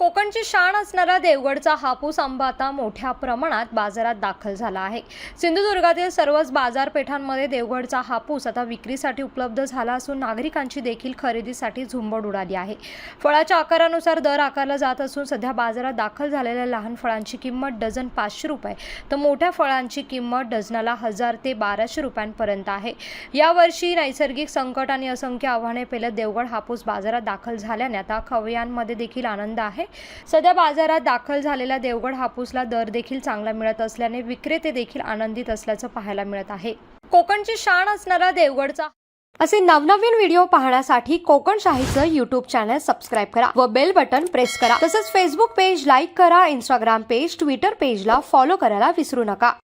कोकणची शान असणारा देवगडचा हापूस आंबा आता मोठ्या प्रमाणात बाजारात दाखल झाला आहे. सिंधुदुर्गातील सर्वच बाजारपेठांमध्ये देवगडचा हापूस आता विक्रीसाठी उपलब्ध झाला असून नागरिकांची देखील खरेदीसाठी झुंबड उडाली आहे. फळाच्या आकारानुसार दर आकारला जात असून सध्या बाजारात दाखल झालेल्या लहान फळांची किंमत डझन पाचशे रुपये. तर मोठ्या फळांची किंमत डझनाला हजार ते बाराशे रुपयांपर्यंत आहे. यावर्षी नैसर्गिक संकट आणि असंख्य आव्हाने पेलत देवगड हापूस बाजारात दाखल झाल्याने आता खवयांमध्ये देखील आनंद आहे. सध्या बाजारात दाखल झालेला देवगड हापूसला दर देखील चांगला मिळत असल्याने विक्रेते देखील आनंदित असल्याचं पाहायला मिळत आहे. कोकणची शान असणारा देवगडचा असे नवनवीन व्हिडिओ पाहण्यासाठी कोकण शाहीचं युट्यूब चॅनल सबस्क्राईब करा व बेल बटन प्रेस करा. तसंच फेसबुक पेज लाईक करा इंस्टाग्राम पेज ट्विटर पेजला फॉलो करायला विसरू नका.